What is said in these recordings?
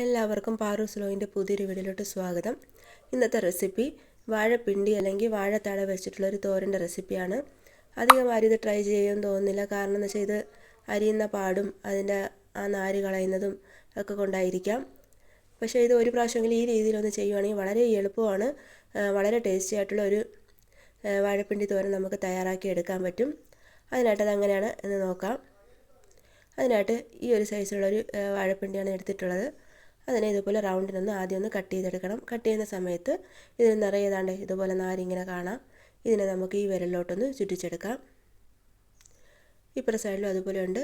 എല്ലാവർക്കും പാറു സ്ലോയിന്റെ പുതിയൊരു വീഡിയോയിലോട്ട് സ്വാഗതം. ഇന്നത്തെ റെസിപ്പി വാഴപ്പിണ്ടി അല്ലെങ്കിൽ വാഴത്തട വെച്ചിട്ടുള്ള ഒരു തോരന്റെ റെസിപ്പിയാണ്. അധികം ആരും ഇത് ട്രൈ ചെയ്യുമെന്ന് തോന്നുന്നില്ല. കാരണം എന്ന് വെച്ചാൽ ഇത് അരിയുന്ന പാടും അതിന്റെ ആ നാര് കളയുന്നതും ഒക്കെ കൊണ്ടായിരിക്കാം. പക്ഷേ ഇത് ഒരു പ്രാവശ്യമെങ്കിലും ഈ രീതിയിലൊന്ന് ചെയ്യുവാണെങ്കിൽ വളരെ എളുപ്പമാണ്. വളരെ ടേസ്റ്റി ആയിട്ടുള്ള ഒരു വാഴപ്പിണ്ടി തോരൻ നമുക്ക് തയ്യാറാക്കി എടുക്കാൻ പറ്റും. അതിനായിട്ട് അത് അങ്ങനെയാണ് എന്ന് നോക്കാം. അതിനായിട്ട് ഈ ഒരു സൈസിലുള്ളൊരു വാഴപ്പിണ്ടിയാണ് എടുത്തിട്ടുള്ളത്. അതിനെ ഇതുപോലെ റൗണ്ടിനൊന്ന് ആദ്യം ഒന്ന് കട്ട് ചെയ്തെടുക്കണം. കട്ട് ചെയ്യുന്ന സമയത്ത് ഇതിന് നിറയെ ഏതാണ്ട് ഇതുപോലെ നാരിങ്ങനെ കാണാം. ഇതിനെ നമുക്ക് ഈ വിരലിലോട്ടൊന്ന് ചുറ്റിച്ചെടുക്കാം. ഇപ്പുറ സൈഡിലും അതുപോലെ ഉണ്ട്.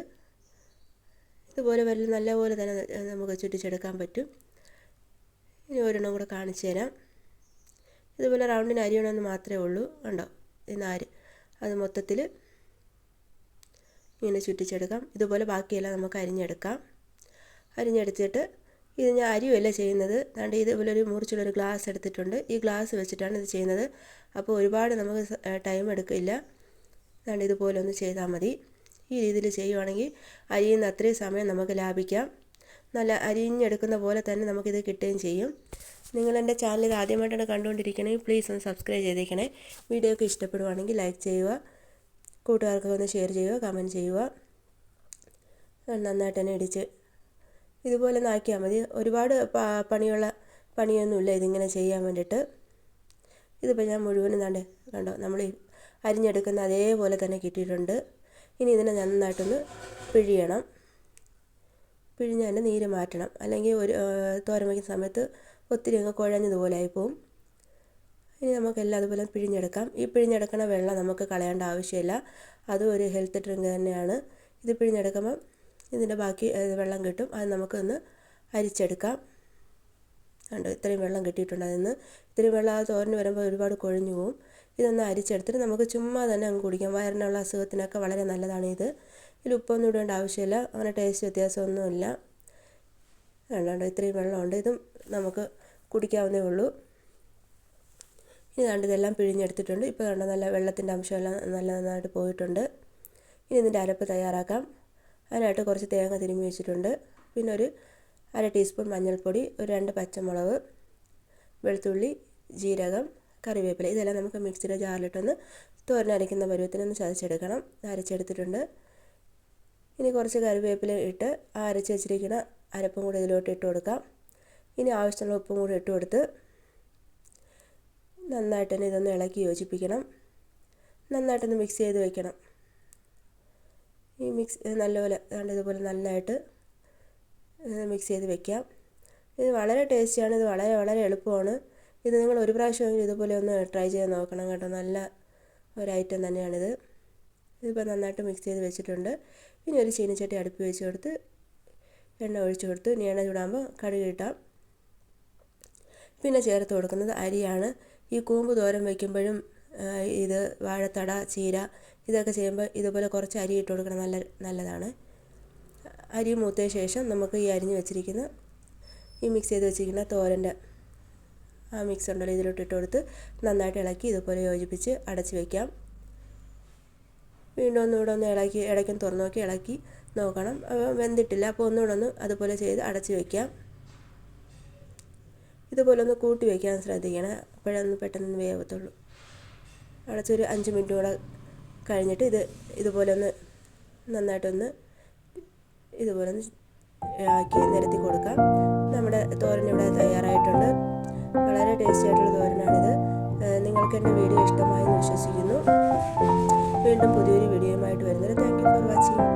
ഇതുപോലെ വിരൽ നല്ലപോലെ തന്നെ നമുക്ക് ചുറ്റിച്ചെടുക്കാൻ പറ്റും. ഇനി ഒരെണ്ണം കൂടെ കാണിച്ചു തരാം. ഇതുപോലെ റൗണ്ടിന് അരിയണമെന്ന് മാത്രമേ ഉള്ളൂ. ഉണ്ടോ ഈ നാര്. അത് മൊത്തത്തിൽ ഇങ്ങനെ ചുറ്റിച്ചെടുക്കാം. ഇതുപോലെ ബാക്കിയെല്ലാം നമുക്ക് അരിഞ്ഞെടുക്കാം. അരിഞ്ഞെടുത്തിട്ട് ഇത് ഞാൻ അരിയുമല്ല ചെയ്യുന്നത്? അതുകൊണ്ട് ഇതുപോലെ ഒരു മുറിച്ചുള്ളൊരു ഗ്ലാസ് എടുത്തിട്ടുണ്ട്. ഈ ഗ്ലാസ് വെച്ചിട്ടാണ് ഇത് ചെയ്യുന്നത്. അപ്പോൾ ഒരുപാട് നമുക്ക് ടൈം എടുക്കില്ല. അതുകൊണ്ട് ഇതുപോലെ ഒന്ന് ചെയ്താൽ മതി. ഈ രീതിയിൽ ചെയ്യുവാണെങ്കിൽ അരിയിൽ നിന്ന് അത്രയും സമയം നമുക്ക് ലാഭിക്കാം. നല്ല അരിഞ്ഞെടുക്കുന്ന പോലെ തന്നെ നമുക്കിത് കിട്ടുകയും ചെയ്യും. നിങ്ങൾ എന്റെ ചാനൽ ഇത് ആദ്യമായിട്ടാണ് കണ്ടുകൊണ്ടിരിക്കണമെങ്കിൽ പ്ലീസ് ഒന്ന് സബ്സ്ക്രൈബ് ചെയ്തേക്കണേ. വീഡിയോ ഒക്കെ ഇഷ്ടപ്പെടുവാണെങ്കിൽ ലൈക്ക് ചെയ്യുക. കൂട്ടുകാർക്കൊക്കെ ഒന്ന് ഷെയർ ചെയ്യുക കമന്റ് ചെയ്യുക. നന്നായിട്ട് തന്നെ ഇടിച്ച് ഇതുപോലെ ഒന്ന് ആക്കിയാൽ മതി. ഒരുപാട് പണിയുള്ള പണിയൊന്നുമില്ല. ഇതിങ്ങനെ ചെയ്യാൻ വേണ്ടിയിട്ട്. ഇതിപ്പോൾ ഞാൻ മുഴുവനും കണ്ട് കണ്ടോ നമ്മൾ അരിഞ്ഞെടുക്കുന്ന അതേപോലെ തന്നെ കിട്ടിയിട്ടുണ്ട്. ഇനി ഇതിനെ നന്നായിട്ടൊന്ന് പിഴിയണം. പിഴിഞ്ഞ് അതിന്റെ നീര് മാറ്റണം. അല്ലെങ്കിൽ ഒരു തോരൻ വയ്ക്കുന്ന സമയത്ത് ഒത്തിരി അങ്ങ് കുഴഞ്ഞതുപോലെ ആയിപ്പോവും ഇനി നമുക്കെല്ലാം അതുപോലെ പിഴിഞ്ഞെടുക്കാം. ഈ പിഴിഞ്ഞെടുക്കണ വെള്ളം നമുക്ക് കളയേണ്ട ആവശ്യമില്ല. അതും ഒരു ഹെൽത്ത് ഡ്രിങ്ക് തന്നെയാണ്. ഇത് പിഴിഞ്ഞെടുക്കുമ്പം ഇതിന്റെ ബാക്കി വെള്ളം കിട്ടും. അത് നമുക്കൊന്ന് അരിച്ചെടുക്കാം. കണ്ടോ ഇത്രയും വെള്ളം കിട്ടിയിട്ടുണ്ട് അതിന് ഇത്രയും വെള്ളം ആ തോരന് വരുമ്പോൾ ഒരുപാട് കൊഴിഞ്ഞു പോവും. ഇതൊന്ന് അരിച്ചെടുത്തിട്ട് നമുക്ക് ചുമ്മാ തന്നെ അങ്ങ് കുടിക്കാം. വയറിനുള്ള അസുഖത്തിനൊക്കെ വളരെ നല്ലതാണ് ഇത്. ഇതിൽ ഉപ്പൊന്നും ഇടേണ്ട ആവശ്യമില്ല. അങ്ങനെ ടേസ്റ്റ് വ്യത്യാസമൊന്നുമില്ല. കണ്ടോ ഇത്രയും വെള്ളമുണ്ട്. ഇതും നമുക്ക് കുടിക്കാവുന്നേ ഉള്ളൂ. ഇനി കണ്ട് ഇതെല്ലാം പിഴിഞ്ഞെടുത്തിട്ടുണ്ട്. ഇപ്പോൾ കണ്ടോ നല്ല വെള്ളത്തിന്റെ അംശമെല്ലാം നല്ല നന്നായിട്ട് പോയിട്ടുണ്ട്. ഇനി ഇതിന്റെ അരപ്പ് തയ്യാറാക്കാം. അതിനായിട്ട് കുറച്ച് തേങ്ങ തിരുമ്മി വെച്ചിട്ടുണ്ട്. പിന്നെ ഒരു അര ടീസ്പൂൺ മഞ്ഞൾപ്പൊടി ഒരു രണ്ട് പച്ചമുളക് വെളുത്തുള്ളി ജീരകം കറിവേപ്പില. ഇതെല്ലാം നമുക്ക് മിക്സിയുടെ ജാറിലിട്ടൊന്ന് തോരനരയ്ക്കുന്ന പരുവത്തിനൊന്ന് ചതച്ചെടുക്കണം. അരച്ചെടുത്തിട്ടുണ്ട്. ഇനി കുറച്ച് കറിവേപ്പില ഇട്ട് ആ അരച്ച് വെച്ചിരിക്കുന്ന അരപ്പും കൂടി ഇതിലോട്ട് ഇട്ട് കൊടുക്കാം. ഇനി ആവശ്യമുള്ള ഉപ്പും കൂടി ഇട്ട് കൊടുത്ത് നന്നായിട്ട് തന്നെ ഇതൊന്ന് ഇളക്കി യോജിപ്പിക്കണം. നന്നായിട്ടൊന്ന് മിക്സ് ചെയ്ത് വെക്കണം. ഈ മിക്സ് നല്ലപോലെ ഇതുപോലെ നന്നായിട്ട് മിക്സ് ചെയ്ത് വെക്കാം. ഇത് വളരെ ടേസ്റ്റിയാണ് ഇത് വളരെ വളരെ എളുപ്പമാണ്. ഇത് നിങ്ങൾ ഒരു പ്രാവശ്യം ഇതുപോലെ ഒന്ന് ട്രൈ ചെയ്ത് നോക്കണം കേട്ടോ. നല്ല ഒരു ഐറ്റം തന്നെയാണിത്. ഇതിപ്പോൾ നന്നായിട്ട് മിക്സ് ചെയ്ത് വെച്ചിട്ടുണ്ട്. ഇനി ഒരു ചീനച്ചട്ടി അടുപ്പ് വെച്ച് കൊടുത്ത് എണ്ണ ഒഴിച്ചു കൊടുത്ത് ഇനി എണ്ണ ചൂടാകുമ്പോൾ കടുക് ഇട്ടാം പിന്നെ ചേർത്ത് കൊടുക്കുന്നത് അരിയാണ്. ഈ കൂമ്പ് തോരൻ വയ്ക്കുമ്പോഴും ഇത് വാഴത്തട ചീര ഇതൊക്കെ ചെയ്യുമ്പോൾ ഇതുപോലെ കുറച്ച് അരി ഇട്ട് കൊടുക്കണം. നല്ല നല്ലതാണ്. അരി മൂത്തതിന് ശേഷം നമുക്ക് ഈ അരിഞ്ഞ് വെച്ചിരിക്കുന്ന ഈ മിക്സ് ചെയ്ത് വെച്ചിരിക്കുന്ന തോരന്റെ ആ മിക്സ് ഉണ്ടല്ലോ ഇതിലോട്ട് ഇട്ട് കൊടുത്ത് നന്നായിട്ട് ഇളക്കി ഇതുപോലെ യോജിപ്പിച്ച് അടച്ച് വയ്ക്കാം വീണ്ടും ഒന്നുകൂടെ ഒന്ന് ഇളക്കി ഇടയ്ക്കും തുറന്നു നോക്കി ഇളക്കി നോക്കണം. വെന്തിട്ടില്ല. അപ്പോൾ ഒന്നുകൂടെ ഒന്ന് അതുപോലെ ചെയ്ത് അടച്ച് വയ്ക്കാം ഇതുപോലെ ഒന്ന് കൂട്ടി വയ്ക്കാൻ ശ്രദ്ധിക്കണം. അപ്പോഴൊന്ന് പെട്ടെന്ന് വേവത്തുള്ളൂ. അടച്ചൊരു അഞ്ച് മിനിറ്റ് കൂടെ കഴിഞ്ഞിട്ട് ഇത് ഇതുപോലെ ഒന്ന് നന്നായിട്ടൊന്ന് ഇതുപോലെ ഒന്ന് ആക്കി നിരത്തി കൊടുക്കാം. നമ്മുടെ തോരൻ ഇവിടെ തയ്യാറായിട്ടുണ്ട്. വളരെ ടേസ്റ്റി ആയിട്ടുള്ള തോരനാണിത്. നിങ്ങൾക്ക് എന്റെ വീഡിയോ ഇഷ്ടമായി എന്ന് വിശ്വസിക്കുന്നു. വീണ്ടും പുതിയൊരു വീഡിയോയുമായിട്ട് വരുന്നത് താങ്ക് യു ഫോർ വാച്ചിങ്